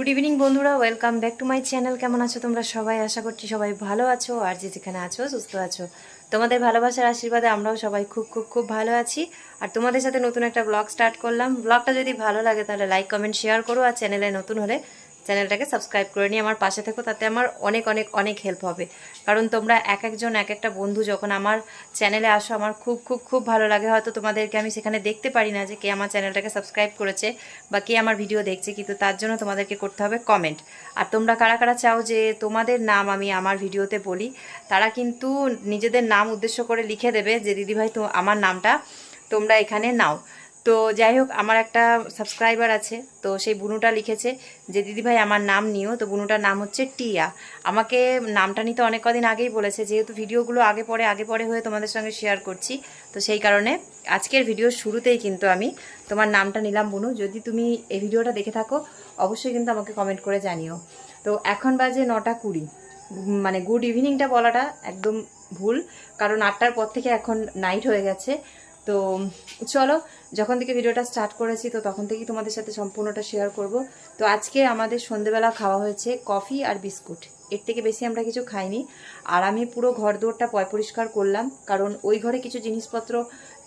Good evening বন্ধুরা। Welcome back to my channel কেমন আছো তোমরা সবাই? আশা করছি সবাই ভালো আছো। আর যে যেখানে আছো, সুস্থ আছো। তোমাদের ভালোবাসার আশীর্বাদে আমরাও সবাই খুব খুব খুব ভালো আছি। আর তোমাদের সাথে নতুন একটা ব্লগ স্টার্ট করলাম। ব্লগটা যদি ভালো লাগে, তাহলে লাইক কমেন্ট শেয়ার করো। আর চ্যানেলে নতুন হলে চ্যানেলটাকে সাবস্ক্রাইব করে নিয়ে আমার পাশে থেকো, তাতে আমার অনেক অনেক অনেক হেল্প হবে। কারণ তোমরা এক একজন, এক একটা বন্ধু যখন আমার চ্যানেলে আসো, আমার খুব খুব খুব ভালো লাগে। হয়তো তোমাদেরকে আমি সেখানে দেখতে পারি না যে কে আমার চ্যানেলটাকে সাবস্ক্রাইব করেছে বা কে আমার ভিডিও দেখছে, কিন্তু তার জন্য তোমাদেরকে করতে হবে কমেন্ট আর তোমরা কারা কারা চাও যে তোমাদের নাম আমি আমার ভিডিওতে বলি, তারা কিন্তু নিজেদের নাম উদ্দেশ্য করে লিখে দেবে যে, দিদিভাই, তো আমার নামটা তোমরা এখানে নাও। তো যাই হোক, আমার একটা সাবস্ক্রাইবার আছে, তো সেই বুনুটা লিখেছে যে দিদিভাই আমার নাম নিও। তো বুনুটার নাম হচ্ছে টিয়া। আমাকে নামটা নিতে অনেক কদিন আগেই বলেছে, যেহেতু ভিডিওগুলো আগে পরে আগে পরে হয়ে তোমাদের সঙ্গে শেয়ার করছি, তো সেই কারণে আজকের ভিডিওর শুরুতেই কিন্তু আমি তোমার নামটা নিলাম বুনু। যদি তুমি এই ভিডিওটা দেখে থাকো, অবশ্যই কিন্তু আমাকে কমেন্ট করে জানিও। তো এখন বাজে নটা কুড়ি। মানে গুড ইভিনিংটা বলাটা একদম ভুল, কারণ আটটার পর থেকে এখন নাইট হয়ে গেছে। তো চলো, যখন থেকে ভিডিওটা স্টার্ট করেছি, তো তখন থেকেই তোমাদের সাথে সম্পূর্ণটা শেয়ার করব। তো আজকে আমাদের সন্ধেবেলা খাওয়া হয়েছে কফি আর বিস্কুট এর থেকে বেশি আমরা কিছু খাইনি। আর আমি পুরো ঘর দৌড়টা পয় পরিষ্কার করলাম, কারণ ওই ঘরে কিছু জিনিসপত্র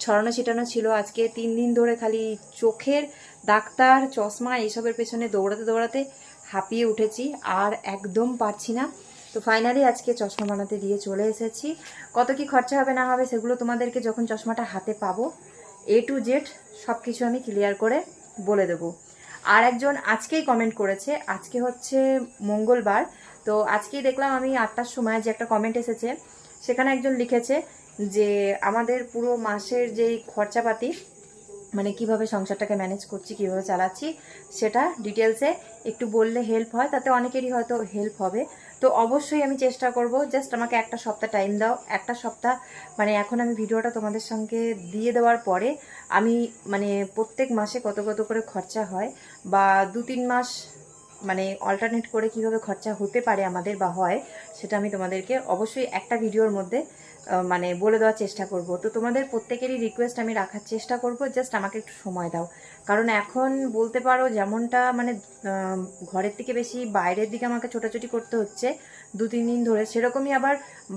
ছড়ানো ছিটানো ছিল। আজকে তিন দিন ধরে খালি চোখের ডাক্তার, চশমা, এইসবের পেছনে দৌড়াতে দৌড়াতে হাঁপিয়ে উঠেছি। আর একদম পারছি না। তো ফাইনালি আজকে চশমা বানাতে দিয়ে চলে এসেছি। কত কি খরচা হবে না হবে সেগুলো তোমাদেরকে যখন চশমাটা হাতে পাবো এ টু জেড সব কিছু আমি ক্লিয়ার করে বলে দেবো। আর একজন আজকেই কমেন্ট করেছে, আজকে হচ্ছে মঙ্গলবার। তো আজকেই দেখলাম আমি আটটার সময় যে একটা কমেন্ট এসেছে, সেখানে একজন লিখেছে যে আমাদের পুরো মাসের যেই খরচাপাতি মানে কীভাবে সংসারটাকে ম্যানেজ করছি, কীভাবে চালাচ্ছি, সেটা ডিটেলসে একটু বললে হেল্প হয়, তাতে অনেকেরই হয়তো হেল্প হবে। তো অবশ্যই আমি চেষ্টা করব জাস্ট আমাকে একটা সপ্তাহ টাইম দাও। একটা সপ্তাহ মানে এখন আমি ভিডিওটা তোমাদের সঙ্গে দিয়ে দেওয়ার পরে আমি মানে প্রত্যেক মাসে কত কত করে খরচা হয় বা দু তিন মাস মানে অল্টারনেট করে কীভাবে খরচা হতে পারে আমাদের বা হয়, সেটা আমি তোমাদেরকে অবশ্যই একটা ভিডিওর মধ্যে মানে বলে দেওয়ার চেষ্টা করব। তো তোমাদের প্রত্যেকেরই রিকোয়েস্ট আমি রাখার চেষ্টা করব জাস্ট আমাকে একটু সময় দাও। কারণ এখন বলতে পারো যেমনটা মানে ঘরের থেকে বেশি বাইরের দিকে আমাকে ছোটাছুটি করতে হচ্ছে। দু, তিন দিন ধরে সেরকমই আবার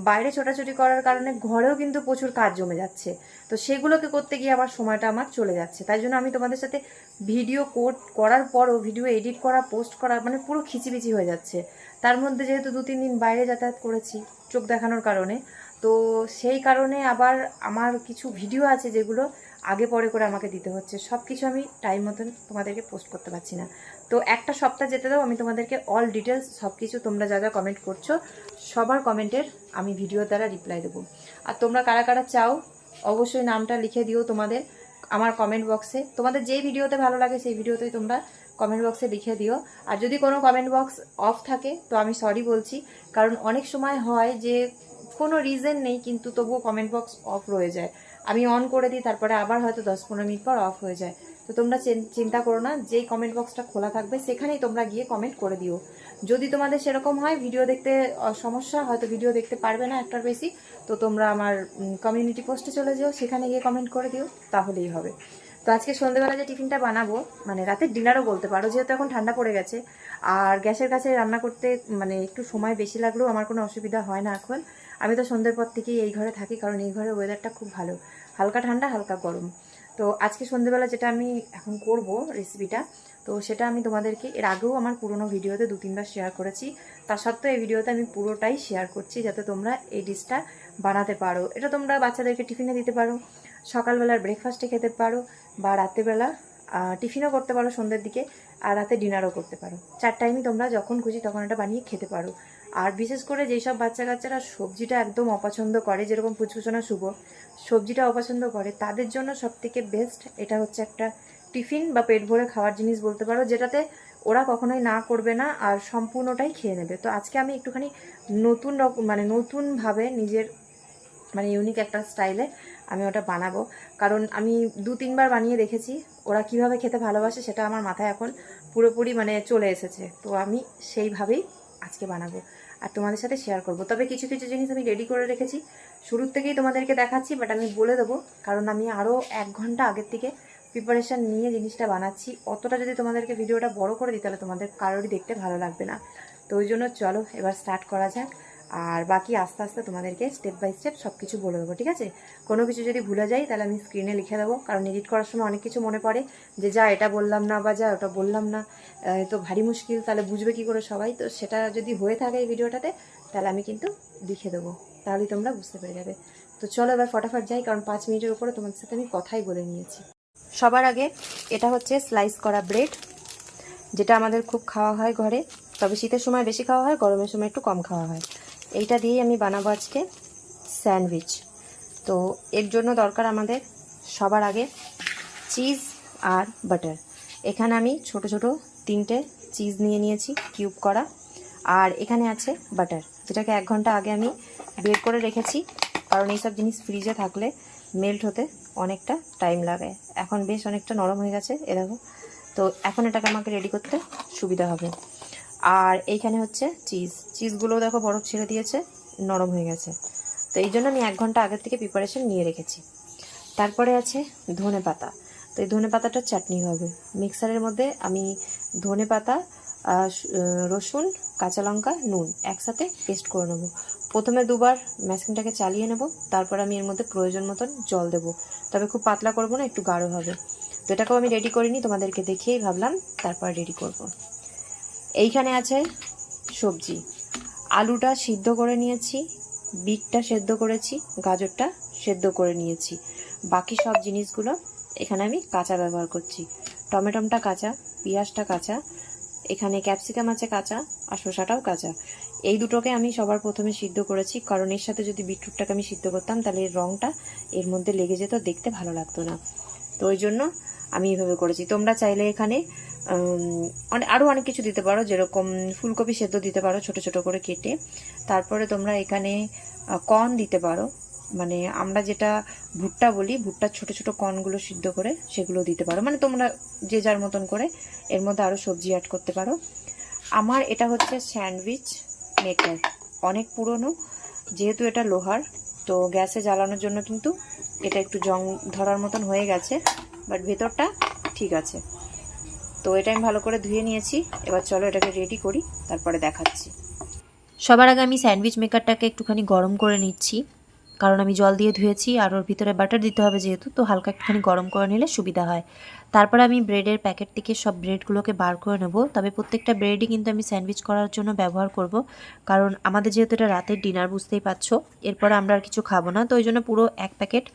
বাইরে ছোটাছুটি করার কারণে ঘরেও কিন্তু প্রচুর কাজ জমে যাচ্ছে। তো সেগুলোকে করতে গিয়ে আবার সময়টা আমার চলে যাচ্ছে। তাই জন্য আমি তোমাদের সাথে ভিডিও কোড করার পরও, ভিডিও এডিট করা পোস্ট করা মানে পুরো খিচিবিচি হয়ে যাচ্ছে। তার মধ্যে যেহেতু দু, তিন দিন বাইরে যাতায়াত করেছি, চোখ দেখানোর কারণে তো সেই কারণে আবার আমার কিছু ভিডিও আছে যেগুলো আগে পরে করে আমাকে দিতে হচ্ছে। সব কিছু আমি টাইম মতন তোমাদেরকে পোস্ট করতে পারছি না। তো একটা সপ্তাহ যেতে দাও, আমি তোমাদেরকে অল ডিটেলস সব কিছু তোমরা যা যা কমেন্ট করছ, সবার কমেন্টের আমি ভিডিও দ্বারা রিপ্লাই দেবো। আর তোমরা কারা কারা চাও, অবশ্যই নামটা লিখে দিও তোমাদের আমার কমেন্ট বক্সে তোমাদের যেই ভিডিওতে ভালো লাগে সেই ভিডিওতেই তোমরা কমেন্ট বক্সে লিখে দিও। আর যদি কোনো কমেন্ট বক্স অফ থাকে, তো আমি সরি বলছি। কারণ অনেক সময় হয় যে কোনো রিজন নেই, কিন্তু তবুও কমেন্ট বক্স অফ রয়ে যায়। আমি অন করে দিই, তারপরে আবার হয়তো দশ পনেরো মিনিট পর অফ হয়ে যায়। তো তোমরা চিন- চিন্তা করো না, যেই কমেন্ট বক্সটা খোলা থাকবে, সেখানেই তোমরা গিয়ে কমেন্ট করে দিও। যদি তোমাদের সেরকম হয় ভিডিও দেখতে সমস্যা, হয়তো ভিডিও দেখতে পারবে না একটার বেশি, তো তোমরা আমার কমিউনিটি পোস্টে চলে যেও, সেখানে গিয়ে কমেন্ট করে দিও, তাহলেই হবে। তো আজকে সন্ধ্যেবেলা যে টিফিনটা বানাবো মানে রাতের ডিনারও বলতে পারো, যেহেতু এখন ঠান্ডা পড়ে গেছে, আর গ্যাসের কাছে রান্না করতে মানে একটু সময় বেশি লাগলেও আমার কোনো অসুবিধা হয় না এখন। আমি তো সন্ধ্যের পর থেকেই এই ঘরে থাকি, কারণ এই ঘরের ওয়েদারটা খুব ভালো। হালকা ঠান্ডা, হালকা গরম। তো আজকে সন্ধ্যেবেলা যেটা আমি এখন করব রেসিপিটা তো সেটা আমি তোমাদেরকে এর আগেও আমার পুরোনো ভিডিওতে দু তিনবার শেয়ার করেছি। তা সত্ত্বেও এই ভিডিওতে আমি পুরোটাই শেয়ার করছি যাতে তোমরা এই ডিশটা বানাতে পারো। এটা তোমরা বাচ্চাদেরকে টিফিনে দিতে পারো, সকালবেলার ব্রেকফাস্টে খেতে পারো, বা রাতেরবেলা টিফিনও করতে পারো সন্ধ্যের দিকে, আর রাতে ডিনারও করতে পারো। চার টাইমই তোমরা যখন খুশি তখন এটা বানিয়ে খেতে পারো। আর বিশেষ করে যেসব বাচ্চা কাচ্চারা সবজিটা একদম অপছন্দ করে, যেরকম ফুচকুচনা শুভ, সবজিটা অপছন্দ করে, তাদের জন্য সবথেকে বেস্ট এটা হচ্ছে একটা টিফিন বা পেট ভরে খাওয়ার জিনিস বলতে পারো, যেটাতে ওরা কখনোই না করবে না আর সম্পূর্ণটাই খেয়ে নেবে। তো আজকে আমি একটুখানি নতুন রকম মানে নতুনভাবে নিজের মানে ইউনিক একটা স্টাইলে আমি ওটা বানাবো। কারণ আমি দু তিনবার বানিয়ে দেখেছি, ওরা কীভাবে খেতে ভালোবাসে সেটা আমার মাথায় এখন পুরোপুরি মানে চলে এসেছে। তো আমি সেইভাবেই আজকে বানাবো আর তোমাদের সাথে শেয়ার করব। তবে কিছু কিছু জিনিস আমি রেডি করে রেখেছি। শুরুর থেকেই তোমাদেরকে দেখাচ্ছি বাট আমি বলে দেবো, কারণ আমি আরও এক ঘণ্টা আগের থেকে প্রিপারেশান নিয়ে জিনিসটা বানাচ্ছি। অতটা যদি তোমাদেরকে ভিডিওটা বড় করে দিই, তাহলে তোমাদের কারোরই দেখতে ভালো লাগবে না। তো ওই জন্য চলো, এবার স্টার্ট করা যাক। আর বাকি আস্তে আস্তে তোমাদেরকে স্টেপ বাই স্টেপ সব কিছু বলে দেবো, ঠিক আছে? কোনো কিছু যদি ভুলে যাই, তাহলে আমি স্ক্রিনে লিখে দেবো, কারণ এডিট করার সময় অনেক কিছু মনে পড়ে যে যা এটা বললাম না বা যা ওটা বললাম না। তো ভারী মুশকিল, তাহলে বুঝবে কি করে সবাই? তো সেটা যদি হয়ে থাকে এই ভিডিওটাতে, তাহলে আমি কিন্তু লিখে দেবো। তাহলেই তোমরা বুঝতে পেরে যাবে। তো চলো এবার ফটাফট যাই, কারণ পাঁচ মিনিটের উপরে তোমাদের সাথে আমি কথাই বলে নিয়েছি। সবার আগে এটা হচ্ছে স্লাইস করা ব্রেড যেটা আমাদের খুব খাওয়া হয় ঘরে। তবে শীতের সময় বেশি খাওয়া হয়, গরমের সময় একটু কম খাওয়া হয়। এইটা দিয়েই আমি বানাবো আজকে স্যান্ডউইচ। তো এর জন্য দরকার আমাদের সবার আগে চিজ আর বাটার। এখানে আমি ছোট ছোট তিনটে চিজ নিয়ে নিয়েছি, কিউব করা। আর এখানে আছে বাটার, যেটাকে এক ঘণ্টা আগে আমি বের করে রেখেছি, কারণ এইসব জিনিস ফ্রিজে থাকলে মেল্ট হতে অনেকটা টাইম লাগে। এখন বেশ অনেকটা নরম হয়ে গেছে, এ দেখো। তো এখন এটাকে আমাকে রেডি করতে সুবিধা হবে। আর এইখানে হচ্ছে চিজ চিজগুলো দেখো বরফ ছেড়ে দিয়েছে, নরম হয়ে গেছে। তো এই জন্য আমি এক ঘণ্টা আগের থেকে প্রিপারেশন নিয়ে রেখেছি। তারপরে আছে ধনে পাতা। তো এই ধনে পাতাটার চাটনি হবে। মিক্সারের মধ্যে আমি ধনে পাতা রসুন, কাঁচা লঙ্কা, নুন একসাথে পেস্ট করে নেব। প্রথমে দুবার মেশিনটাকে চালিয়ে নেব। তারপর আমি এর মধ্যে প্রয়োজন মতন জল দেব। তবে খুব পাতলা করব না, একটু গাঢ় হবে। তো এটাকেও আমি রেডি করিনি, তোমাদেরকে দেখিয়েই ভাবলাম, তারপর রেডি করব। এইখানে আছে সবজি। আলুটা সিদ্ধ করে নিয়েছি, বিটটা সেদ্ধ করেছি, গাজরটা সেদ্ধ করে নিয়েছি। বাকি সব জিনিসগুলো এখানে আমি কাঁচা ব্যবহার করছি। টমেটোমটা কাঁচা, পেঁয়াজটা কাঁচা, এখানে ক্যাপসিকাম আছে কাঁচা আর শসাটাও কাঁচা। এই দুটোকে আমি সবার প্রথমে সিদ্ধ করেছি, কারণ এর সাথে যদি বিটরুটটাকে আমি সিদ্ধ করতাম তাহলে এর রঙটা এর মধ্যে লেগে যেত, দেখতে ভালো লাগতো না। তো ওই জন্য আমি এইভাবে করেছি। তোমরা চাইলে এখানে উম, অনে- আরও অনেক কিছু দিতে পারো যেরকম ফুলকপি সেদ্ধ দিতে পারো ছোট ছোট করে কেটে। তারপরে তোমরা এখানে কর্ন দিতে পারো। মানে আমরা যেটা ভুট্টা বলি ভুট্টার ছোট ছোট কর্নগুলো সিদ্ধ করে সেগুলো দিতে পারো। মানে তোমরা যে যার মতন করে এর মধ্যে আরও সবজি অ্যাড করতে পারো। আমার এটা হচ্ছে স্যান্ডউইচ মেকার অনেক পুরনো। যেহেতু এটা লোহার তো গ্যাসে জ্বালানোর জন্য কিন্তু এটা একটু জং ধরার মতন হয়ে গেছে বাট ভেতরটা ঠিক আছে। তো এটা আমি ভালো করে ধুয়ে নিয়েছি। এবার চলো এটাকে রেডি করি, তারপরে দেখাচ্ছি। সবার আগে আমি স্যান্ডউইচ মেকারটাকে একটুখানি গরম করে নিচ্ছি। কারণ আমি জল দিয়ে ধুয়েছি, আর ওর ভিতরে বাটার দিতে হবে যেহেতু, তো হালকা একটুখানি গরম করে নিলে সুবিধা হয়। তারপর আমি ব্রেডের প্যাকেট থেকে সব ব্রেডগুলোকে বার করে নেব। তবে প্রত্যেকটা ব্রেডই কিন্তু আমি স্যান্ডউইচ করার জন্য ব্যবহার করব। কারণ আমাদের যেহেতু এটা রাতের ডিনার বুঝতেই পারছ। এরপর আমরা আর কিছু খাব না, তো ওই জন্য পুরো এক প্যাকেট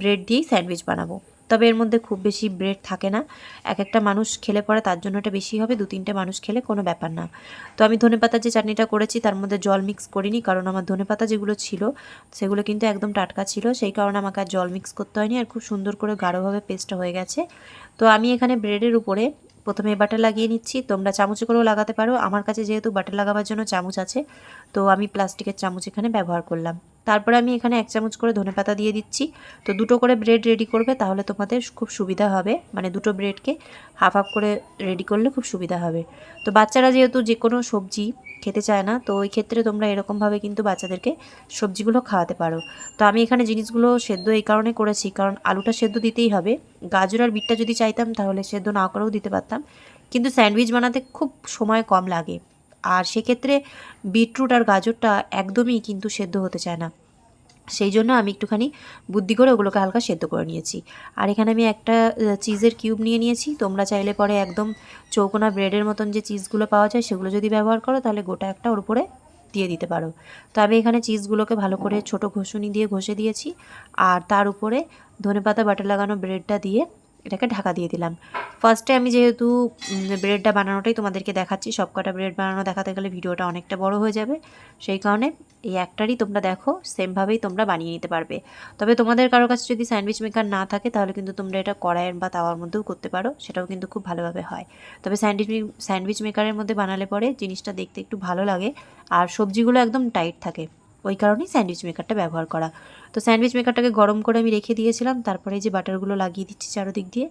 ব্রেড দিয়েই স্যান্ডউইচ বানাবো। তবে এর মধ্যে খুব বেশি ব্রেড থাকে না। এক একটা মানুষ খেলে পরে তার জন্য এটা বেশি হবে দু তিনটে মানুষ খেলে কোনো ব্যাপার না। তো আমি ধনেপাতার যে চাটনিটা করেছি তার মধ্যে জল মিক্স করিনি, কারণ আমার ধনেপাতা যেগুলো ছিল, সেগুলো কিন্তু একদম টাটকা ছিল। সেই কারণে আমাকে আর জল মিক্স করতে হয়নি, আর খুব সুন্দর করে গাঢ়ভাবে পেস্টটা হয়ে গেছে। তো আমি এখানে ব্রেডের উপরে প্রথমে বাটার লাগিয়ে নিচ্ছি। তোমরা চামচে করেও লাগাতে পারো। আমার কাছে যেহেতু বাটার লাগাবার জন্য চামচ আছে, তো আমি প্লাস্টিকের চামচ এখানে ব্যবহার করলাম। তারপরে আমি এখানে এক চামচ করে ধনেপাতা দিয়ে দিচ্ছি। তো দুটো করে ব্রেড রেডি করবে, তাহলে তোমাদের খুব সুবিধা হবে। মানে দুটো ব্রেডকে হাফ হাফ করে রেডি করলে খুব সুবিধা হবে। তো বাচ্চারা যেহেতু যে কোনো সবজি খেতে চায় না, তো ওই ক্ষেত্রে তোমরা এরকমভাবে কিন্তু বাচ্চাদেরকে সবজিগুলো খাওয়াতে পারো। তো আমি এখানে জিনিসগুলো সেদ্ধ এই কারণে করেছি, কারণ আলুটা সেদ্ধ দিতেই হবে। গাজর আর বিটটা যদি চাইতাম, তাহলে সেদ্ধ না করেও দিতে পারতাম। কিন্তু স্যান্ডউইচ বানাতে খুব সময় কম লাগে। আর সেক্ষেত্রে বিটরুট আর গাজরটা একদমই কিন্তু সেদ্ধ হতে চায় না। সেই জন্য আমি একটুখানি বুদ্ধি করে ওগুলোকে হালকা সেদ্ধ করে নিয়েছি। আর এখানে আমি একটা চিজের কিউব নিয়ে নিয়েছি। তোমরা চাইলে পরে একদম চৌকোনা ব্রেডের মতন যে চিজগুলো পাওয়া যায়, সেগুলো যদি ব্যবহার করো, তাহলে গোটা একটা ওর উপরে দিয়ে দিতে পারো। তো আমি এখানে চিজগুলোকে ভালো করে ছোট ঘষুনি দিয়ে ঘষে দিয়েছি। আর তার উপরে ধনেপাতা বাটার লাগানো ব্রেডটা দিয়ে এটাকে ঢাকা দিয়ে দিলাম। ফার্স্টে আমি যেহেতু ব্রেডটা বানানোটাই তোমাদেরকে দেখাচ্ছি সব কটা ব্রেড বানানো দেখাতে গেলে ভিডিওটা অনেকটা বড় হয়ে যাবে। সেই কারণে এই একটারই তোমরা দেখো সেমভাবেই তোমরা বানিয়ে নিতে পারবে। তবে তোমাদের কারও কাছে যদি স্যান্ডউইচ মেকার না থাকে, তাহলে কিন্তু তোমরা এটা কড়াইয়ের বা তাওয়ার মধ্যেও করতে পারো, সেটাও কিন্তু খুব ভালোভাবে হয়। তবে স্যান্ডউইচ স্যান্ডউইচ মেকারের মধ্যে বানালে পরে জিনিসটা দেখতে একটু ভালো লাগে, আর সবজিগুলো একদম টাইট থাকে। ওই কারণেই স্যান্ডউইচ মেকারটা ব্যবহার করা। তো স্যান্ডউইচ মেকারটাকে গরম করে আমি রেখে দিয়েছিলাম, তারপরে যে বাটারগুলো লাগিয়ে দিচ্ছি চারোদিক দিয়ে,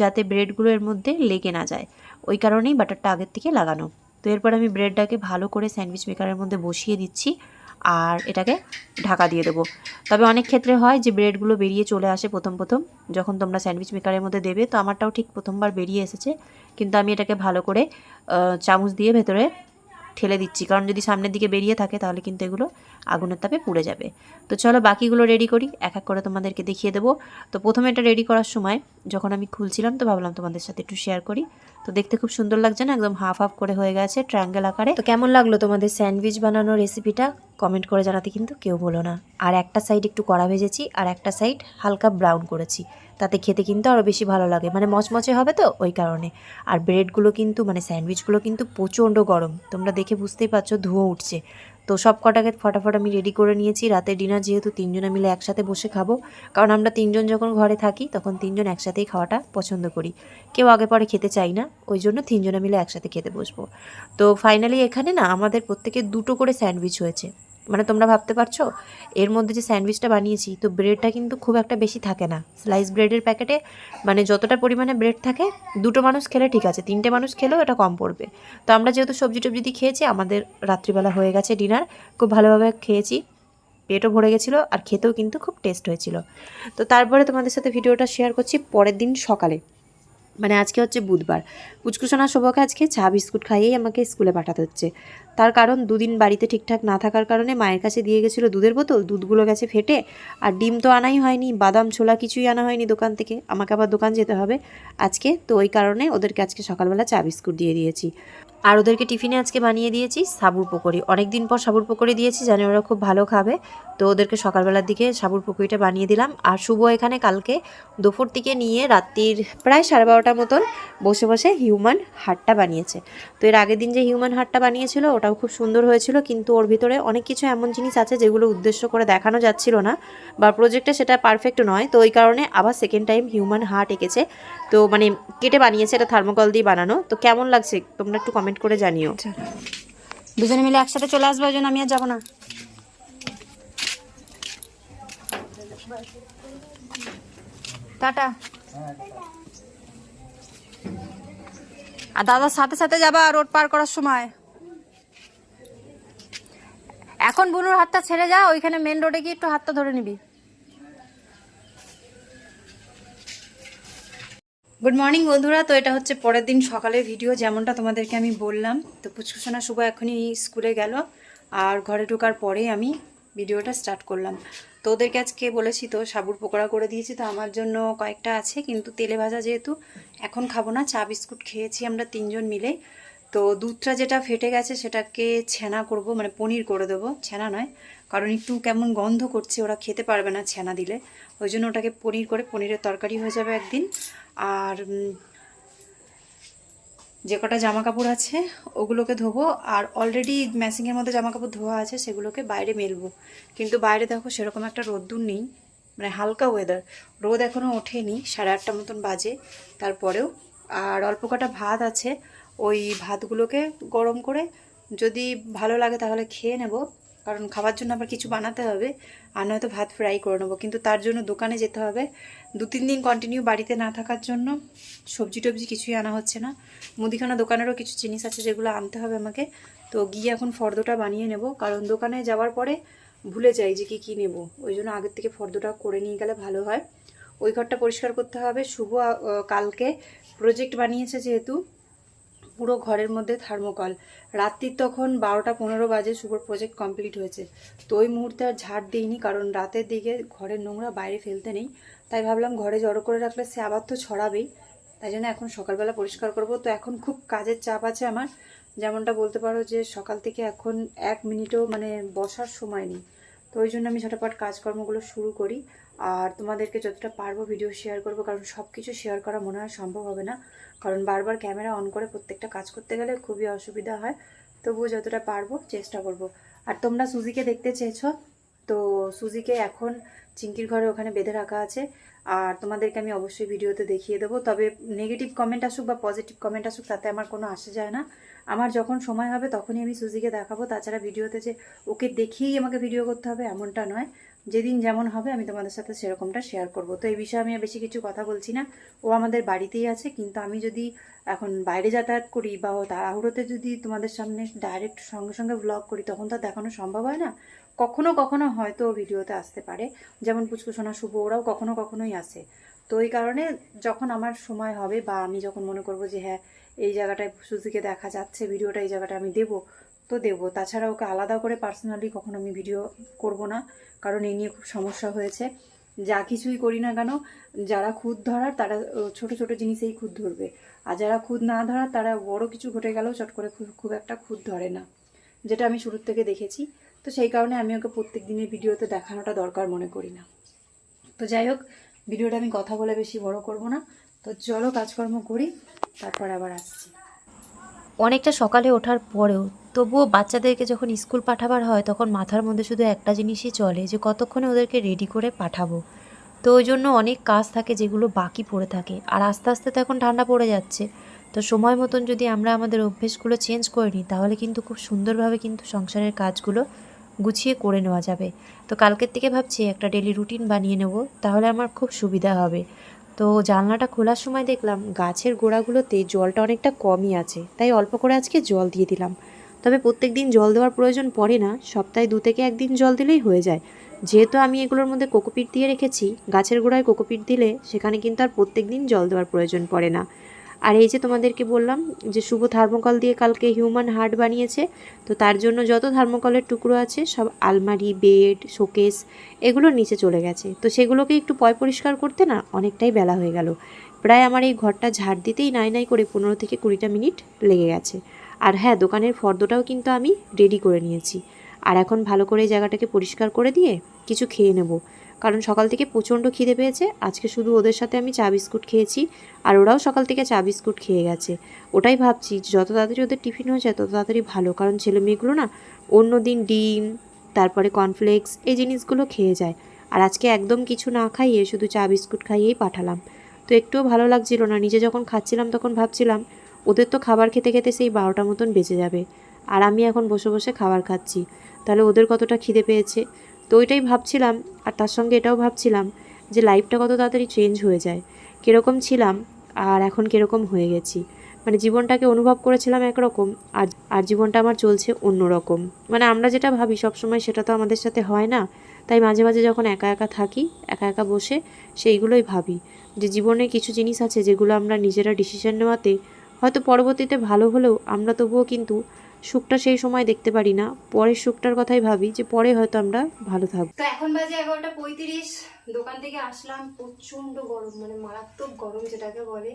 যাতে ব্রেডগুলো এর মধ্যে লেগে না যায়। ওই কারণেই বাটারটা আগের থেকে লাগানো। তো এরপর আমি ব্রেডটাকে ভালো করে স্যান্ডউইচ মেকারের মধ্যে বসিয়ে দিচ্ছি আর এটাকে ঢাকা দিয়ে দেবো। তবে অনেক ক্ষেত্রে হয় যে ব্রেডগুলো বেরিয়ে চলে আসে প্রথম প্রথম, যখন তোমরা স্যান্ডউইচ মেকারের মধ্যে দেবে, তো আমারটাও ঠিক প্রথমবার বেরিয়ে এসেছে। কিন্তু আমি এটাকে ভালো করে চামচ দিয়ে ভেতরে ঠেলে দিচ্ছি। কারণ যদি সামনের দিকে বেরিয়ে থাকে তাহলে কিন্তু এগুলো আগুনের তাপে পুড়ে যাবে। তো চলো বাকিগুলো রেডি করি, এক এক করে তোমাদেরকে দেখিয়ে দেবো। তো প্রথমে এটা রেডি করার সময় যখন আমি খুলছিলাম তো ভাবলাম তোমাদের সাথে একটু শেয়ার করি। তো দেখতে খুব সুন্দর লাগছে না? একদম হাফ হাফ করে হয়ে গেছে ট্রায়াঙ্গেল আকারে। তো কেমন লাগল তোমাদের স্যান্ডউইচ বানানোর রেসিপিটা কমেন্ট করে জানাতে কিন্তু কেউ বলো না। আর একটা সাইড একটু কড়া ভেজেছি, আর একটা সাইড হালকা ব্রাউন করেছি। তাতে খেতে কিন্তু আরও বেশি ভালো লাগে। মানে মচমচে হবে তো ওই কারণে। আর ব্রেডগুলো কিন্তু মানে স্যান্ডউইচগুলো কিন্তু প্রচণ্ড গরম। তোমরা দেখে বুঝতেই পারছ ধুয়ো উঠছে। তো সব কটাকে ফটাফট আমি রেডি করে নিয়েছি। রাতে ডিনার যেহেতু তিনজনে মিলে একসাথে বসে খাব, কারণ আমরা তিনজন যখন ঘরে থাকি তখন তিনজন একসাথেই খাওয়াটা পছন্দ করি। কেউ আগে পরে খেতে চাই না, ওই জন্য তিনজনে মিলে একসাথে খেতে বসবো। তো ফাইনালি এখানে না আমাদের প্রত্যেকে দুটো করে স্যান্ডউইচ হয়েছে। মানে তোমরা ভাবতে পারছ? এর মধ্যে যে স্যান্ডউইচটা বানিয়েছি, তো ব্রেডটা কিন্তু খুব একটা বেশি থাকে না। স্লাইস ব্রেডের প্যাকেটে মানে যতটা পরিমাণে ব্রেড থাকে, দুটো মানুষ খেলে ঠিক আছে, তিনটে মানুষ খেলেও এটা কম পড়বে। তো আমরা যেহেতু সবজি টবজি দিয়ে খেয়েছি, আমাদের রাত্রিবেলা হয়ে গেছে ডিনার, খুব ভালোভাবে খেয়েছি। পেটও ভরে গেছিল আর খেতেও কিন্তু খুব টেস্ট হয়েছিল। তো তারপরে তোমাদের সাথে ভিডিওটা শেয়ার করছি, পরের দিন সকালে। মানে আজকে হচ্ছে বুধবার। পুচকুসোনা শোভকে আজকে চা, বিস্কুট খাইয়েই আমাকে স্কুলে পাঠাতে হচ্ছে। তার কারণ দুদিন বাড়িতে ঠিকঠাক না থাকার কারণে মায়ের কাছে দিয়ে গেছিল দুধের বোতল, দুধগুলো গেছে ফেটে, আর ডিম তো আনাই হয়নি, বাদাম, ছোলা কিছুই আনা হয়নি দোকান থেকে। আমাকে আবার দোকান যেতে হবে আজকে, তো ওই কারণে ওদেরকে আজকে সকালবেলা চা, বিস্কুট দিয়ে দিয়েছি। আর ওদেরকে টিফিনে আজকে বানিয়ে দিয়েছি সাবুর পকোড়ি। অনেক দিন পর সাবুর পকোড়ি দিয়েছি, জানি ওরা খুব ভালো খাবে। তো ওদেরকে সকালবেলার দিকে সাবুর পকোড়িটা বানিয়ে দিলাম। আর শুভ এখানে কালকে দুপুর থেকে নিয়ে রাত্রির প্রায় সাড়ে বারোটার মতন বসে বসে হিউম্যান হার্টটা বানিয়েছে। তো এর আগের দিন যে হিউম্যান হার্টটা বানিয়েছিল, ওটাও খুব সুন্দর হয়েছিল। কিন্তু ওর ভিতরে অনেক কিছু এমন জিনিস আছে যেগুলো উদ্দেশ্য করে দেখানো যাচ্ছিল না বা প্রজেক্টে সেটা পারফেক্ট নয়। তো ওই কারণে আবার সেকেন্ড টাইম হিউম্যান হার্ট এঁকেছে। তো মানে কেটে বানিয়েছে, এটা থার্মোকল দিয়ে বানানো। তো কেমন লাগছে? তোমরা একটু কমেন্ট করে জানিও। দুজনে মিলে একসাথে চলে আসব ওই জন্য আমি আর যাব না। টাটা। আর দাদার সাথে সাথে যাবা রোড পার করার সময়। এখন বুনুর হাতটা ছেড়ে যা, ওইখানে মেন রোডে গিয়ে একটু হাতটা ধরে নিবি। গুড মর্নিং বন্ধুরা। তো এটা হচ্ছে পরের দিন সকালের ভিডিও যেমনটা তোমাদেরকে আমি বললাম। তো পুচকুসোনা শুভ এখনই স্কুলে গেল, আর ঘরে ঢোকার পরেই আমি ভিডিওটা স্টার্ট করলাম। তো ওদেরকে আজকে বলেছি, তো সাবুর পকোড়া করে দিয়েছি, তো আমার জন্য কয়েকটা আছে, কিন্তু তেলে ভাজা যেহেতু, এখন খাব না। চা বিস্কুট খেয়েছি আমরা তিনজন মিলে। তো দুধটা যেটা ফেটে গেছে সেটাকে ছানা করব মানে পনির করে দেবো। ছানা নয়, কারণ একটু কেমন গন্ধ করছে, ওরা খেতে পারবে না ছানা দিলে। ওই জন্য ওটাকে পনির করে, পনিরের তরকারি হয়ে যাবে একদিন। আর যে কটা জামা কাপড় আছে, ওগুলোকে ধোবো। আর অলরেডি ম্যাসিংয়ের মধ্যে জামা কাপড় ধোয়া আছে, সেগুলোকে বাইরে মেলবো। কিন্তু বাইরে দেখো সেরকম একটা রোদ্দুর নেই মানে হালকা ওয়েদার রোদ এখনও ওঠেনি, সাড়ে আটটা মতন বাজে। তারপরেও, আর অল্প কটা ভাত আছে ওই ভাতগুলোকে গরম করে যদি ভালো লাগে তাহলে খেয়ে নেব। কারণ খাবার জন্য আবার কিছু বানাতে হবে। আর নয়তো ভাত ফ্রাই করে নেব। কিন্তু তার জন্য দোকানে যেতে হবে। দু তিন দিন কন্টিনিউ বাড়িতে না থাকার জন্য সবজি টবজি কিছুই আনা হচ্ছে না। মুদিখানা দোকানেরও কিছু জিনিস আছে যেগুলো আনতে হবে আমাকে। তো গিয়ে এখন ফর্দটা বানিয়ে নেব। কারণ দোকানে যাওয়ার পরে ভুলে যাই যে কী কী নেব। ওই জন্য আগের থেকে ফর্দটা করে নিয়ে গেলে ভালো হয়। ওই ঘরটা পরিষ্কার করতে হবে। শুভ কালকে প্রজেক্ট বানিয়েছে যেহেতু। পুরো ঘরের মধ্যে থার্মোকল। রাত্রির তখন বারোটা পনেরো বাজে শুভর প্রজেক্ট কমপ্লিট হয়েছে। তো ওই মুহূর্তে আর ঝাড় দিইনি, কারণ রাতের দিকে ঘরের নোংরা বাইরে ফেলতে নেই। তাই ভাবলাম ঘরে জড়ো করে রাখলে সে আবার তো ছড়াবেই। তাই জন্য এখন সকালবেলা পরিষ্কার করব। তো এখন খুব কাজের চাপ আছে আমার। যেমনটা বলতে পারো যে সকাল থেকে এখন এক মিনিটও মানে বসার সময় নেই। তো ওই জন্য আমি ঝটাপট কাজকর্মগুলো শুরু করি। আর তোমাদেরকে যতটা পারব ভিডিও শেয়ার করব, কারণ সব কিছু শেয়ার করা মনে হয় সম্ভব হবে না। কারণ বারবার ক্যামেরা অন করে প্রত্যেকটা কাজ করতে গেলে খুবই অসুবিধা হয়। তবুও যতটা পারব চেষ্টা করব। আর তোমরা সুজিকে দেখতে চেয়েছো, তো সুজিকে এখন চিঙ্কির ঘরে ওখানে বেঁধে রাখা আছে। আর তোমাদেরকে আমি অবশ্যই ভিডিওতে দেখিয়ে দেবো। তবে নেগেটিভ কমেন্ট আসুক বা পজিটিভ কমেন্ট আসুক, তাতে আমার কোনো আসে যায় না। আমার যখন সময় হবে তখনই আমি সুজিকে দেখাবো। তাছাড়া ভিডিওতে যে ওকে দেখিয়েই আমাকে ভিডিও করতে হবে, এমনটা নয়। যেদিন যেমন হবে আমি তোমাদের সাথে সেরকমটা শেয়ার করব। তো এই বিষয়ে আমি আর বেশি কিছু কথা বলছি না। ও আমাদের বাড়িতেই আছে, কিন্তু আমি যদি এখন বাইরে যাতায়াত করি বা তাড়াহুড়োতে যদি তোমাদের সামনে ডাইরেক্ট সঙ্গে সঙ্গে ব্লগ করি, তখন তো দেখানো সম্ভব হয় না। কখনো কখনো হয়তো ভিডিওতে আসতে পারে। যেমন পুচকুসোনা শুভ, ওরাও কখনো কখনোই আসে। তো এই কারণে যখন আমার সময় হবে বা আমি যখন মনে করব যে হ্যাঁ এই জায়গাটায় সুজিকে দেখা যাচ্ছে, ভিডিওটা এই জায়গাটা আমি দেবো তো দেবো। তাছাড়া ওকে আলাদা করে পার্সোনালি কখনো আমি ভিডিও করব না, কারণ এই নিয়ে খুব সমস্যা হয়েছে। যা কিছুই করি না কেন, যারা খুদ ধরার তারা ছোট ছোট জিনিসেই খুদ ধরবে। আর যারা খুদ না ধরার তারা বড় কিছু ঘটে গেলেও চট করে খুব খুব একটা খুদ ধরে না, যেটা আমি শুরুর থেকে দেখেছি। তো সেই কারণে আমি ওকে প্রত্যেক দিনের ভিডিওতে দেখানোটা দরকার মনে করি না। তো যাই হোক ভিডিওটা আমি কথা বলে বেশি বড় করব না। তো চলো কাজকর্ম করি, তারপর আবার আসছি। অনেকটা সকালে ওঠার পরেও তবুও বাচ্চাদেরকে যখন স্কুল পাঠাবার হয়, তখন মাথার মধ্যে শুধু একটা জিনিসই চলে যে কতক্ষণে ওদেরকে রেডি করে পাঠাবো। তো ওই জন্য অনেক কাজ থাকে যেগুলো বাকি পড়ে থাকে। আর আস্তে আস্তে তো এখন ঠান্ডা পড়ে যাচ্ছে। তো সময় মতন যদি আমরা আমাদের অভ্যেসগুলো চেঞ্জ করে নিই, তাহলে কিন্তু খুব সুন্দরভাবে কিন্তু সংসারের কাজগুলো গুছিয়ে করে নেওয়া যাবে। তো কালকের থেকে ভাবছি একটা ডেলি রুটিন বানিয়ে নেব, তাহলে আমার খুব সুবিধা হবে। তো জানলাটা খোলার সময় দেখলাম গাছের গোড়াগুলোতে জলটা অনেকটা কমই আছে, তাই অল্প করে আজকে জল দিয়ে দিলাম। তবে প্রত্যেক দিন জল দেওয়ার প্রয়োজন পড়ে না, সপ্তাহে দু থেকে একদিন জল দিলেই হয়ে যায়। যেহেতু আমি এগুলোর মধ্যে কোকোপিট দিয়ে রেখেছি, গাছের গোড়ায় কোকোপিট দিলে সেখানে কিন্তু আর প্রত্যেক দিন জল দেওয়ার প্রয়োজন পড়ে না। আর এই যে তোমাদেরকে বললাম যে শুভ থার্মোকল দিয়ে কালকে হিউম্যান হার্ট বানিয়েছে, তো তার জন্য যত থার্মোকলের টুকরো আছে, সব আলমারি বেড শোকেস এগুলোর নিচে চলে গেছে। তো সেগুলোকে একটু পয় পরিষ্কার করতে না অনেকটাই বেলা হয়ে গেল। প্রায় আমার এই ঘরটা ঝাড় দিতেই নাই নাই করে পনেরো থেকে কুড়িটা মিনিট লেগে গেছে। আর হ্যাঁ দোকানের ফর্দটাও কিন্তু আমি রেডি করে নিয়েছি। আর এখন ভালো করে জায়গাটাকে পরিষ্কার করে দিয়ে কিছু খেয়ে নেব। কারণ সকাল থেকে প্রচণ্ড খিদে পেয়েছে। আজকে শুধু ওদের সাথে আমি চা বিস্কুট খেয়েছি আর ওরাও সকাল থেকে চা বিস্কুট খেয়ে গেছে। ওটাই ভাবছি যত তাড়াতাড়ি ওদের টিফিন হয়ে যায়, তত তাড়াতাড়ি ভালো। কারণ ছেলে মেয়েগুলো না অন্য দিন ডিম, তারপরে কর্নফ্লেক্স এই জিনিসগুলো খেয়ে যায়। আর আজকে একদম কিছু না খাইয়ে শুধু চা বিস্কুট খাইয়েই পাঠালাম। তো একটুও ভালো লাগছিল না। নিজে যখন খাচ্ছিলাম তখন ভাবছিলাম, ওদের তো খাবার খেতে খেতে সেই বারোটা মতন বেঁচে যাবে। আর আমি এখন বসে বসে খাবার খাচ্ছি। তাহলে ওদের কতটা খিদে পেয়েছে? তো ওইটাই ভাবছিলাম, আর তার সঙ্গে এটাও ভাবছিলাম যে লাইফটা কত তাড়াতাড়ি চেঞ্জ হয়ে যায়। কীরকম ছিলাম আর এখন কীরকম হয়ে গেছি। মানে জীবনটাকে অনুভব করেছিলাম একরকম, আর আর জীবনটা আমার চলছে অন্য রকম মানে আমরা যেটা ভাবি সবসময় সেটা তো আমাদের সাথে হয় না। তাই মাঝে মাঝে যখন একা একা থাকি, একা একা বসে, সেইগুলোই ভাবি। যে জীবনে কিছু জিনিস আছে যেগুলো আমরা নিজেরা ডিসিশন নেওয়াতে হয়তো পরবর্তীতে ভালো হলেও আমরা তবুও কিন্তু সুখটা সেই সময় দেখতে পারি না। পরের সুখটার কথাই ভাবি যে পরে হয়তো আমরা ভালো থাকব। তো এখন বাজে এগারোটা পঁয়ত্রিশ। দোকান থেকে আসলাম প্রচণ্ড গরম মানে মারাত্মক গরম যেটাকে বলে।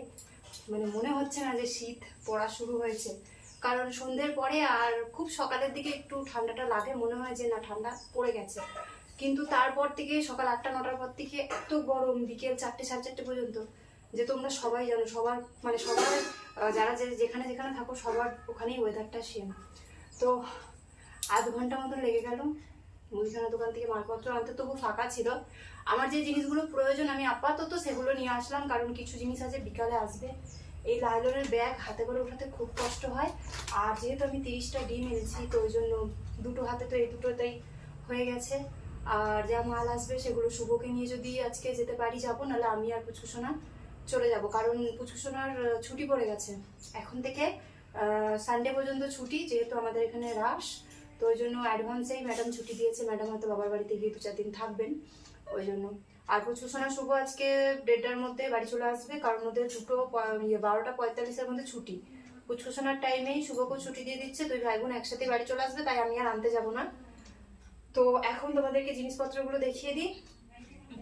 মানে মনে হচ্ছে না যে শীত পড়া শুরু হয়েছে। কারণ সন্ধ্যের পরে আর খুব সকালের দিকে একটু ঠান্ডাটা লাগে, মনে হয় যে না, ঠান্ডা পড়ে গেছে। কিন্তু তারপর থেকে সকাল আটটা, নটার পর থেকে এত গরম, বিকেল চারটে, সাড়ে চারটে পর্যন্ত। যে তোমরা সবাই জানো, সবার মানে সবার যারা যে যেখানে যেখানে থাকো, সবার ওখানেই ওয়েদারটা সেম তো আধ ঘণ্টা মতো লেগে গেল। মুদিখানা দোকান থেকে মালপত্র আনতে তবু ফাঁকা ছিল। আমার যে জিনিসগুলো প্রয়োজন, আমি আপাতত সেগুলো নিয়ে আসলাম, কারণ কিছু জিনিস আছে, বিকালে আসবে। এই লাইলনের ব্যাগ হাতে করে ওঠাতে খুব কষ্ট হয়। আর যেহেতু আমি তিরিশটা ডিম এনেছি, তো ওই জন্য দুটো হাতে তো এই দুটোতেই হয়ে গেছে। আর যা মাল আসবে, সেগুলো শুভকে নিয়ে যদি আজকে যেতে পারি যাব, নাহলে আমি আর পুচকুসোনা চলে যাব। কারণ পুচকুসোনার ছুটি পড়ে গেছে। এখন থেকে সানডে পর্যন্ত ছুটি, যেহেতু আমাদের এখানে রাস তো ওই জন্য অ্যাডভান্সেই ম্যাডাম ছুটি দিয়েছে। ম্যাডাম হয়তো বাবার বাড়িতে গিয়ে দু চার দিন থাকবেন, ওই জন্য। আর পুচকুসোনা শুভ আজকে দেড়টার মধ্যে বাড়ি চলে আসবে, কারণ ওদের দুটো ইয়ে বারোটা পঁয়তাল্লিশের মধ্যে ছুটি। পুচকুসোনার টাইমেই শুভকেও ছুটি দিয়ে দিচ্ছে, দুই ভাই বোন একসাথে বাড়ি চলে আসবে, তাই আমি আর আনতে যাব না। তো এখন তোমাদেরকে জিনিসপত্রগুলো দেখিয়ে দিই।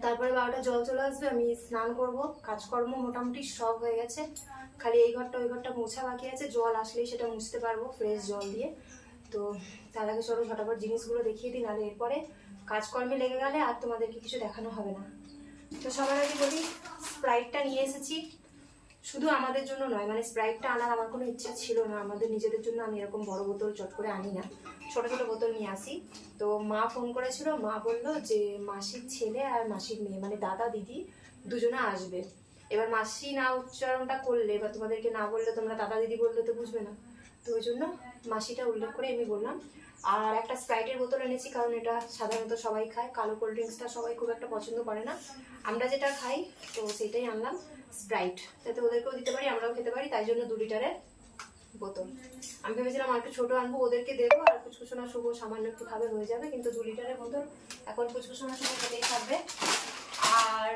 তারপরে বারোটা জল চলে আসবে, আমি স্নান করব, কাজকর্ম মোটামুটি সব হয়ে গেছে। খালি এই ঘরটা, ওই ঘরটা মোছা বাকি আছে, জল আসলেই সেটা মুছতে পারব ফ্রেশ জল দিয়ে। তো তার আগে চলো, ঝটাপট জিনিসগুলো দেখিয়ে দিই, নাহলে এরপরে কাজকর্মে লেগে গেলে আর তোমাদেরকে কিছু দেখানো হবে না। তো সবার আগে বলি স্প্রাইটটা নিয়ে এসেছি শুধু আমাদের জন্য নয় মানে স্প্রাইটটা আনার আমার কোনো ইচ্ছা ছিল না। আমাদের নিজেদের জন্য আমি এরকম বড় বোতল চট করে আনি না। ছোট ছোট বোতল নিয়ে আসি। তো মা ফোন করেছিল, মা বলল যে মাসির ছেলে আর মাসির মেয়ে মানে দাদা, দিদি দুজনে আসবে। এবার মাসি না উচ্চারণটা করলে বা তোমাদেরকে না বললে তোমরা দাদা, দিদি বললে তো বুঝবে না। তো ওই জন্য মাসিটা উল্লেখ করে আমি বললাম, আর একটা স্প্রাইটের বোতল এনেছি, কারণ এটা সাধারণত সবাই খায়। কালো কোল্ড ড্রিঙ্কসটা সবাই খুব একটা পছন্দ করে না। আমরা যেটা খাই, তো সেটাই আনলাম। স্প্রাইট যাতে ওদেরকেও দিতে পারি, আমরাও খেতে পারি, তাই জন্য দু লিটারের বোতল। আমি ভেবেছিলাম আর একটু ছোটো আনব, ওদেরকে দেবো, আর কুচকুচোনা শুভ সামান্য একটু খাবে, হয়ে যাবে, কিন্তু দু লিটারের বোতল, এখন কুচকুচোনা শুভ খেতেই থাকবে। আর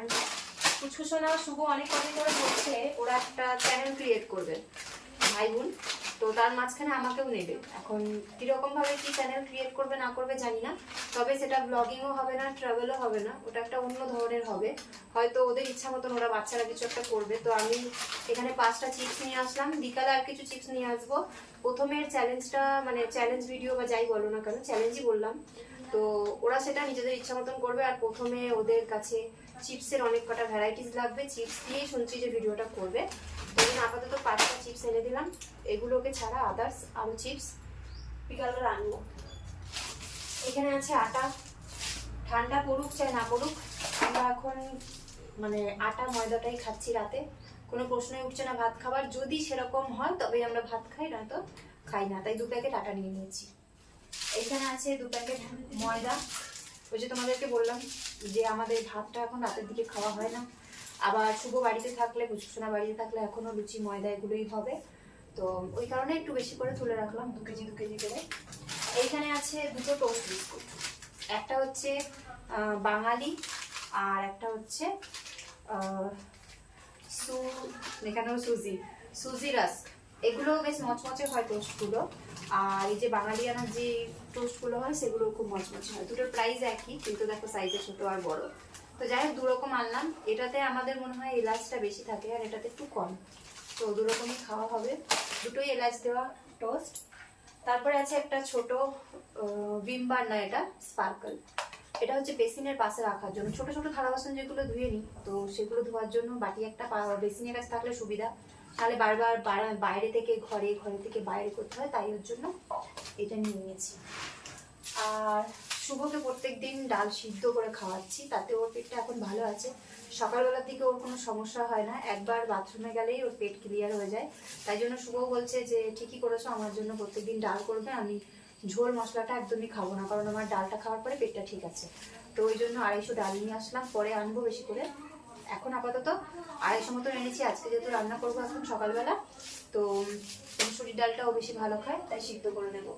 কুচকুচোনা শুভ অনেক কদিন ধরে বলছে ওরা একটা চ্যানেল ক্রিয়েট করবে, ভাই বোন। তো তার মাঝখানে আমাকেও নেবে। এখন কীরকম ভাবে কি চ্যানেল ক্রিয়েট করবে, না করবে জানি না। তবে সেটা ব্লগিংও হবে না ট্রাভেলও হবে না। ওটা একটা অন্য ধরনের হবে। হয়তো ওদের ইচ্ছা মতন ওরা বাচ্চারা কিছু একটা করবে। তো আমি এখানে পাঁচটা চিপস নিয়ে আসলাম। বিকালে আর কিছু চিপস নিয়ে আসব। প্রথমের চ্যালেঞ্জটা মানে চ্যালেঞ্জ ভিডিও বা যাই বলো না কেন চ্যালেঞ্জই বললাম। তো ওরা সেটা নিজেদের ইচ্ছা মতন করবে। আর প্রথমে ওদের কাছে চিপসের অনেক কটা ভ্যারাইটিস লাগবে। চিপস দিয়েই শুনছি যে ভিডিওটা করবে। জন্য আপাতত পাঁচটা চিপস এনে দিলাম। এগুলোকে ছাড়া আদার্স আলু চিপস বিকালবেলা আনব। এখানে আছে আটা। ঠান্ডা পড়ুক চাই না পড়ুক, আমরা এখন মানে আটা ময়দাটাই খাচ্ছি রাতে। কোনো প্রশ্নই উঠছে না ভাত খাবার। যদি সেরকম হয় তবেই আমরা ভাত খাই না তো খাই না। তাই দু প্যাকেট আটা নিয়ে নিয়েছি। এখানে আছে দু প্যাকেট ময়দা। ওই যে তোমাদেরকে বললাম যে আমাদের ভাতটা এখন রাতের দিকে খাওয়া হয় না। আবার শুভ বাড়িতে থাকলে কুচকুচোনা বাড়িতে থাকলে এখনও লুচি, ময়দা এগুলোই হবে। তো ওই কারণে একটু বেশি করে তুলে রাখলাম, দু কেজি দু কেজি করে। এইখানে আছে দুটো টোস্ট বিস্কুট একটা হচ্ছে বাঙালি আর একটা হচ্ছে সু এখানেও সুজি। সুজি রাস্ক এগুলো বেশ মচমচে হয় টোস্টগুলো। আর এই যে বাঙালিয়ানার যে টোস্টগুলো হয় সেগুলো খুব মচমচে হয়। দুটোর প্রাইস একই, কিন্তু দেখো সাইজে ছোট আর বড়। তো যাই হোক দু রকম আনলাম। এটাতে আমাদের মনে হয় এলাচটা বেশি থাকে আর এটাতে একটু কম। তো দু রকমই খাওয়া হবে। দুটোই এলাচ দেওয়া টোস্ট তারপরে আছে একটা ছোট বিম্বার না এটা স্পার্কল এটা হচ্ছে বেসিনের পাশে রাখার জন্য। ছোট ছোট থালা বাসন যেগুলো ধুয়ে নিই, তো সেগুলো ধোয়ার জন্য বাটি একটা বেসিনের কাছে থাকলে সুবিধা। তাহলে বারবার বাইরে থেকে ঘরে ঘরে থেকে বাইরে করতে হয়, তাই ওর জন্য এটা নিয়ে নিয়েছি। আর শুভকে প্রত্যেক দিন ডাল সিদ্ধ করে খাওয়াচ্ছি, তাতে ওর পেটটা এখন ভালো আছে। সকালবেলার দিকে ওর কোনো সমস্যা হয় না, একবার বাথরুমে গেলেই ওর পেট ক্লিয়ার হয়ে যায়। তাই জন্য শুভ বলছে যে, ঠিকই করেছ, আমার জন্য প্রত্যেকদিন ডাল করবে, আমি ঝোল মশলাটা একদমই খাব না, কারণ আমার ডালটা খাওয়ার পরে পেটটা ঠিক আছে। তো ওই জন্য আড়াইশো ডাল নিয়ে আসলাম, পরে আনব বেশি করে। এখন আপাতত আড়াইশো মতো এনেছি। আজকে যেহেতু রান্না করব এখন সকালবেলা, তো মসুরির ডালটাও বেশি ভালো খায়, তাই সিদ্ধ করে নেব।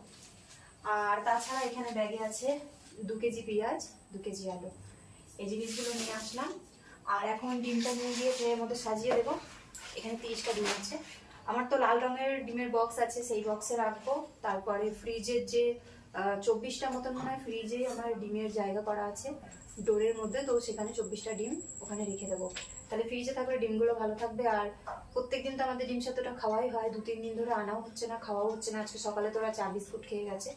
আর তাছাড়া এখানে ব্যাগে আছে দু কেজি পেঁয়াজ, দু কেজি আলু। এই জিনিসগুলো নিয়ে আসলাম। আর এখন ডিমটা নিয়ে গিয়ে ট্রের মধ্যে সাজিয়ে দেবো, এখানে তিরিশটা ডিম আছে। আমার তো লাল রঙের ডিমের বক্স আছে, সেই বক্সে রাখব। তারপরে ফ্রিজের যে চব্বিশটা মতন মনে হয় ফ্রিজে আমার ডিমের জায়গা করা আছে। ডোরের মধ্যে, তো সেখানে চব্বিশটা ডিম ওখানে রেখে দেবো। তাহলে ফ্রিজে থাকলে ডিমগুলো ভালো থাকবে। আর প্রত্যেক দিন তো আমাদের ডিম সাথেটা খাওয়াই হয়। দু, তিন দিন ধরে আনাও হচ্ছে না, খাওয়াও হচ্ছে না। আজকে সকালে তোরা চা, বিস্কুট খেয়ে গেছে।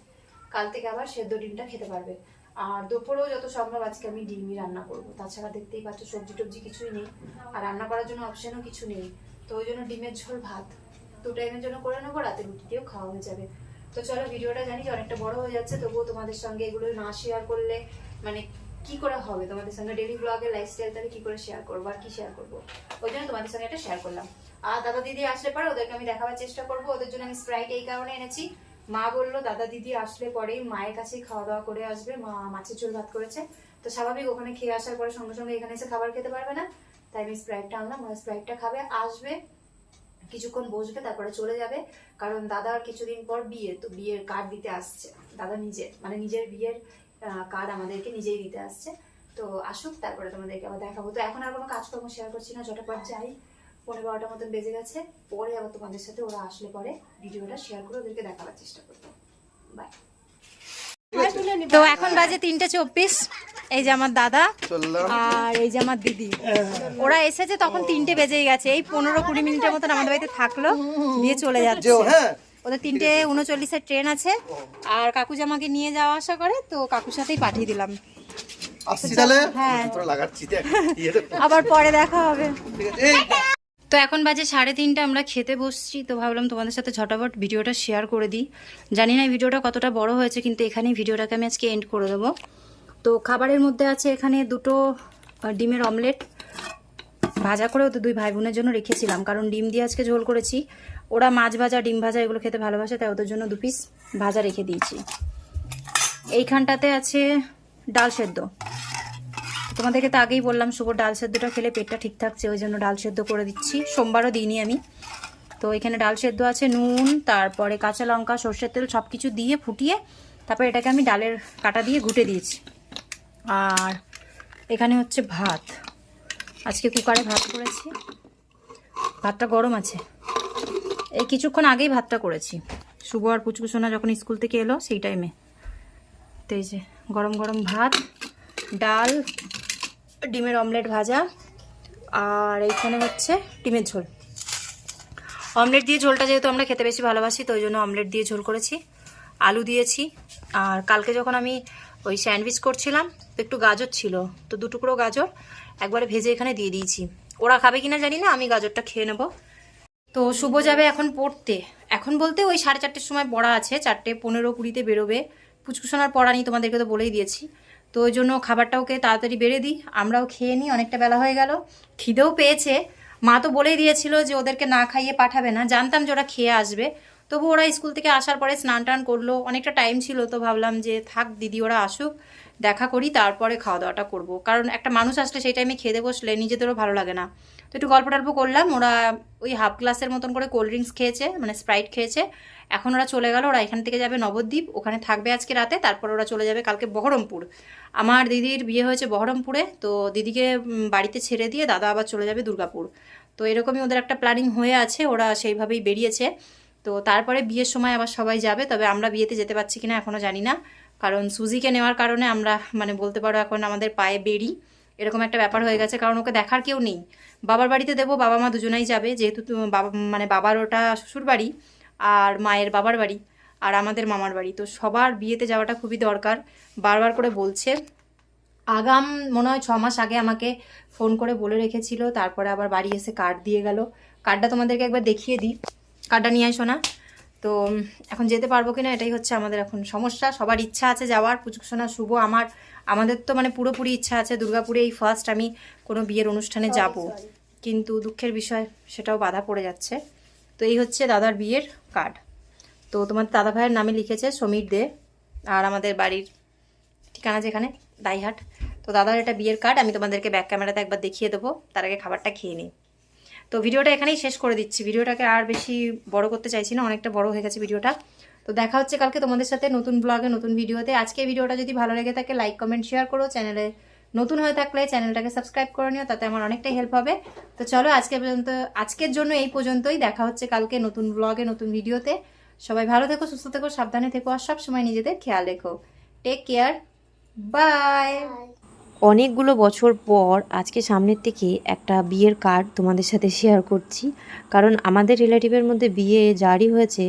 কাল থেকে আবার সেদ্ধ ডিমটা খেতে পারবে। আর দুপুরেও যত সম্ভব আজকে আমি ডিমই রান্না করব। তাছাড়া দেখতেই পাচ্ছ সবজি টবজি কিছুই নেই। আর রান্না করার জন্য অপশনও কিছু নেই। তো ওই জন্য ডিমের ঝোল ভাত। দু টাইমের জন্য করে নেব রাতে রুটি দিয়েও খাওয়া হয়ে যাবে। তো চলো, ভিডিওটা জানি অনেকটা বড় হয়ে যাচ্ছে। তবুও তোমাদের সঙ্গে এগুলো না শেয়ার করলে মানে কি করে হবে? তোমাদের সঙ্গে ডেলি ব্লগের লাইফস্টাইল তাহলে কি করে শেয়ার করব আর কি শেয়ার করব? ওই জন্য তোমাদের সঙ্গে এটা শেয়ার করলাম। আর দাদা দিদি আসলে পরে ওদেরকে আমি দেখাবার চেষ্টা করব। ওদের জন্য আমি স্প্রাইট এই কারণে এনেছি। মা বলল, দাদা দিদি আসলে পরেই মায়ের কাছে খাওয়া দাওয়া করে আসবে। মা মাছের ঝোল ভাত করেছে। তো স্বাভাবিক ওখানে খেয়ে আসার পরে সঙ্গে সঙ্গে এখানে এসে খাবার খেতে পারবে না। তাই আমি স্প্রাইটটা আনলাম। ওরা স্প্রাইটটা খাবে, আসবে, কিছুক্ষণ বসবে, তারপরে চলে যাবে। কারণ দাদার কিছুদিন পর বিয়ে, তো বিয়ের কার্ড দিতে আসছে। দাদা নিজে মানে নিজের বিয়ের কার্ড আমাদেরকে নিজেই দিতে আসছে। তো আসুক তারপরে তোমাদেরকে আবার দেখাবো। তো এখন আর কোনো কাজকর্ম শেয়ার করছি না ঝটাপট যাই। পনেরো বারোটার মতন বেজে গেছে পরে আবার তোমাদের সাথে ওরা আসলে পরে ভিডিওটা শেয়ার করে ওদেরকে দেখাবার চেষ্টা করব। বাই তো এখন বাজে তিনটে চব্বিশ। এই যে আমার দাদা আর এই যে আমার দিদি। ওরা এসেছে তখন তিনটে বেজেই গেছে। এই পনেরো কুড়ি মিনিটের মতন আমাদের বাড়িতে থাকল দিয়ে চলে যাচ্ছে। হ্যাঁ। ওদের তিনটে উনচল্লিশের ট্রেন আছে। আর কাকু জামাকে নিয়ে যাওয়া আসা করে তো কাকুর সাথেই পাঠিয়ে দিলাম। হ্যাঁ। আবার পরে দেখা হবে। তো এখন বাজে সাড়ে তিনটে আমরা খেতে বসছি তো ভাবলাম তোমাদের সাথে ঝটাপট ভিডিওটা শেয়ার করে দিই। জানি না ভিডিওটা কতটা বড় হয়েছে কিন্তু এখানেই ভিডিওটাকে আমি আজকে এন্ড করে দেবো। তো খাবারের মধ্যে আছে এখানে দুটো ডিমের অমলেট ভাজা করেও তো দুই ভাই বোনের জন্য রেখেছিলাম কারণ ডিম দিয়ে আজকে ঝোল করেছি। ওরা মাছ ভাজা, ডিম ভাজা এগুলো খেতে ভালোবাসে, তাই ওদের জন্য দু পিস ভাজা রেখে দিয়েছি। এইখানটাতে আছে ডাল সেদ্ধ। তোমাদেরকে তো আগেই বললাম, শুভ ডাল সেদ্ধটা খেলে পেটটা ঠিক থাকছে, ওই জন্য ডাল সেদ্ধ করে দিচ্ছি। সোমবারও দিইনি আমি। তো এখানে ডাল সেদ্ধ আছে, নুন, তারপরে কাঁচা লঙ্কা, সর্ষের তেল সব কিছু দিয়ে ফুটিয়ে তারপর এটাকে আমি ডালের কাটা দিয়ে ঘুটে দিয়েছি। আর এখানে হচ্ছে ভাত। আজকে কুকারে ভাত করেছি। ভাতটা গরম আছে। এই কিছুক্ষণ আগেই ভাতটা করেছি। শুভ আর পুচকুসোনা যখন স্কুল থেকে এলো, সেই টাইমে তো এই যে, গরম গরম ভাত, ডাল, ডিমের অমলেট ভাজা, আর এইখানে হচ্ছে ডিমের ঝোল। অমলেট দিয়ে ঝোলটা যেহেতু আমরা খেতে বেশি ভালোবাসি, তো ওই জন্য অমলেট দিয়ে ঝোল করেছি। আলু দিয়েছি, আর কালকে যখন আমি ওই স্যান্ডউইচ করছিলাম তো একটু গাজর ছিল, তো দুটুকরো গাজর একবারে ভেজে এখানে দিয়ে দিয়েছি। ওরা খাবে কিনা জানি না, আমি গাজরটা খেয়ে নেব। তো শুভ যাবে এখন পড়তে। এখন বলতে ওই সাড়ে চারটের সময় পড়া আছে, চারটে পনেরো কুড়িতে বেরোবে। পুচকুসোনার পড়া নেই তোমাদেরকে তো বলেই দিয়েছি। তো ওই জন্য খাবারটা ওকে তাড়াতাড়ি বেড়ে দিই, আমরাও খেয়ে নিই, অনেকটা বেলা হয়ে গেল। খিদেও পেয়েছে। মা তো বলেই দিয়েছিল যে ওদেরকে না খাইয়ে পাঠাবে না, জানতাম যে ওরা খেয়ে আসবে। তবু ওরা স্কুল থেকে আসার পরে স্নান টান করল, অনেকটা টাইম ছিল তো ভাবলাম যে থাক দিদি ওরা আসুক। দেখা করি, তারপরে খাওয়া দাওয়াটা করব। কারণ একটা মানুষ আসলে সেই টাইমে খেতে বসলে নিজেদেরও ভালো লাগে না। তো একটু গল্প টল্প করলাম, ওরা ওই হাফ গ্লাসের মতন করে কোল্ড ড্রিঙ্কস খেয়েছে মানে স্প্রাইট খেয়েছে। এখন ওরা চলে গেল, ওরা এখান থেকে যাবে নবদ্বীপ, ওখানে থাকবে আজকে রাতে, তারপর ওরা চলে যাবে কালকে বহরমপুর। আমার দিদির বিয়ে হয়েছে বহরমপুরে, তো দিদিকে বাড়িতে ছেড়ে দিয়ে দাদা আবার চলে যাবে দুর্গাপুর। তো এরকমই ওদের একটা প্ল্যানিং হয়ে আছে, ওরা সেইভাবেই বেরিয়েছে। তো তারপরে বিয়ের সময় আবার সবাই যাবে, তবে আমরা বিয়েতে যেতে পারছি কিনা এখনও জানি না। কারণ সুজিকে নেওয়ার কারণে আমরা মানে বলতে পারো এখন আমাদের পায়ে বেরি এরকম একটা ব্যাপার হয়ে গেছে, কারণ ওকে দেখার কেউ নেই। বাবার বাড়িতে দেবো বাবা মা দুজনেই যাবে, যেহেতু বাবা মানে বাবার ওটা শ্বশুর বাড়ি আর মায়ের বাবার বাড়ি আর আমাদের মামার বাড়ি। তো সবার বিয়েতে যাওয়াটা খুবই দরকার, বারবার করে বলছে। আগাম মনে হয় ছ মাস আগে আমাকে ফোন করে বলে রেখেছিল, তারপরে আবার বাড়ি এসে কার্ড দিয়ে গেল। কার্ডটা তোমাদেরকে একবার দেখিয়ে দিই। কার্ডটা নিয়ে আসো না তো এখন যেতে পারব কিনা এটাই হচ্ছে আমাদের এখন সমস্যা। সবার ইচ্ছা আছে যাওয়ার পুচকুসোনা শুভ আমার। আমাদের তো মানে পুরোপুরি ইচ্ছা আছে দুর্গাপুরে এই ফার্স্ট আমি কোনো বিয়ের অনুষ্ঠানে যাব। কিন্তু দুঃখের বিষয় সেটাও বাধা পড়ে যাচ্ছে। তো এই হচ্ছে দাদার বিয়ের কার্ড তো তোমার দাদা ভাইয়ের নামে লিখেছে সমীর দে আর আমাদের বাড়ির ঠিকানা যেখানে দাইহাট। তো দাদার এটা বিয়ের কার্ড আমি তোমাদেরকে ব্যাক ক্যামেরাতে একবার দেখিয়ে দেবো। তার আগে খাবারটা খেয়ে নিই। তো ভিডিওটা এখানেই শেষ করে দিচ্ছি। ভিডিওটাকে আর বেশি বড় করতে চাইছি না, অনেকটা বড় হয়ে গেছে ভিডিওটা। তো দেখা হচ্ছে কালকে তোমাদের সাথে নতুন ব্লগে নতুন ভিডিওতে। আজকে ভিডিওটা যদি ভালো লেগে থাকে লাইক কমেন্ট শেয়ার করো। চ্যানেলে নতুন হয়ে থাকলে চ্যানেলটাকে সাবস্ক্রাইব করে নিও, তাতে আমার অনেকটাই হেল্প হবে। তো চলো আজকে পর্যন্ত, আজকের জন্য এই পর্যন্তই। দেখা হচ্ছে কালকে নতুন ব্লগে নতুন ভিডিওতে। সবাই ভালো থেকো, সুস্থ থেকো, সাবধানে থেকো, আর সব সময় নিজেদের খেয়াল রেখো। টেক কেয়ার বাই অনেকগুলো বছর পর আজকে সামনের থেকে একটা বিয়ের কার্ড তোমাদের সাথে শেয়ার করছি। কারণ আমাদের রিলেটিভের মধ্যে বিয়ে যারই হয়েছে,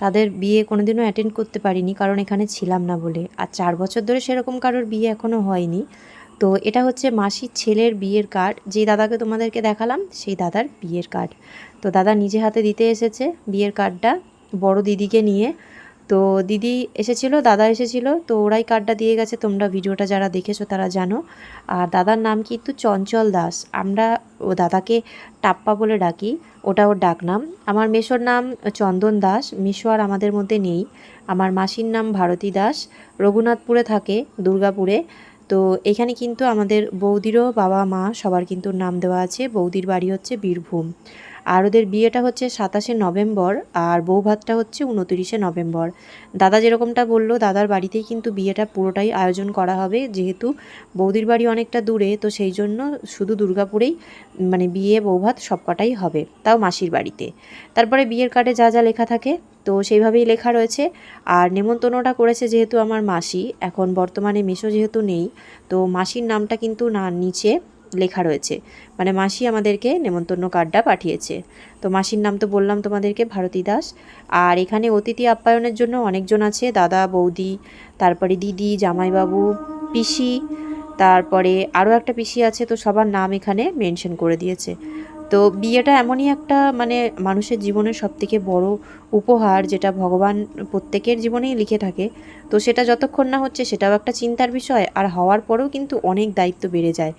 তাদের বিয়ে কোনোদিনও অ্যাটেন্ড করতে পারিনি, কারণ এখানে ছিলাম না বলে। আর চার বছর ধরে সেরকম কারোর বিয়ে এখনও হয়নি। তো এটা হচ্ছে মাসির ছেলের বিয়ের কার্ড যে দাদাকে তোমাদেরকে দেখালাম, সেই দাদার বিয়ের কার্ড তো দাদা নিজে হাতে দিতে এসেছে বিয়ের কার্ডটা বড় দিদিকে নিয়ে। তো দিদি এসেছিল, দাদা এসেছিল, তো ওরাই কার্ডটা দিয়ে গেছে। তোমরা ভিডিওটা যারা দেখেছ তারা জানো। আর দাদার নাম কিন্তু চঞ্চল দাস। আমরা ও দাদাকে টাপ্পা বলে ডাকি, ওটা ওর ডাক নাম আমার মেশোর নাম চন্দন দাস, মিশো আর আমাদের মধ্যে নেই। আমার মাসির নাম ভারতী দাস, রঘুনাথপুরে থাকে, দুর্গাপুরে। তো এখানে কিন্তু আমাদের বৌদিরও বাবা মা সবার কিন্তু নাম দেওয়া আছে। বৌদির বাড়ি হচ্ছে বীরভূম। আর ওদের বিয়েটা হচ্ছে সাতাশে নভেম্বর আর বৌভাতটা হচ্ছে উনতিরিশে নভেম্বর। দাদা যেরকমটা বলল, দাদার বাড়িতেই কিন্তু বিয়েটা পুরোটাই আয়োজন করা হবে, যেহেতু বৌদির বাড়ি অনেকটা দূরে, তো সেই জন্য শুধু দুর্গাপুরেই মানে বিয়ে, বৌভাত সবকটাই হবে, তাও মাসির বাড়িতে। তারপরে বিয়ের কার্ডে যা যা লেখা থাকে, তো সেইভাবেই লেখা রয়েছে। আর নেমন্তন্নটা করেছে যেহেতু আমার মাসি, এখন বর্তমানে মেশো যেহেতু নেই, তো মাসির নামটা কিন্তু না, নিচে লেখা রয়েছে। মানে মাসি আমাদেরকে নেমন্তন্ন কার্ডটা পাঠিয়েছে। তো মাসির নাম তো বললাম তোমাদেরকে, ভারতী দাস। আর এখানে অতিথি আপ্যায়নের জন্য অনেকজন আছে, দাদা, বৌদি, তারপরে দিদি, জামাইবাবু, পিসি, তারপরে আরও একটা পিসি আছে, তো সবার নাম এখানে মেনশন করে দিয়েছে। তো বিয়েটা এমনই একটা মানে মানুষের জীবনের সবথেকে বড় উপহার যেটা ভগবান প্রত্যেকের জীবনেই লিখে থাকে। তো সেটা যতক্ষণ না হচ্ছে সেটাও একটা চিন্তার বিষয়, আর হওয়ার পরেও কিন্তু অনেক দায়িত্ব বেড়ে যায়।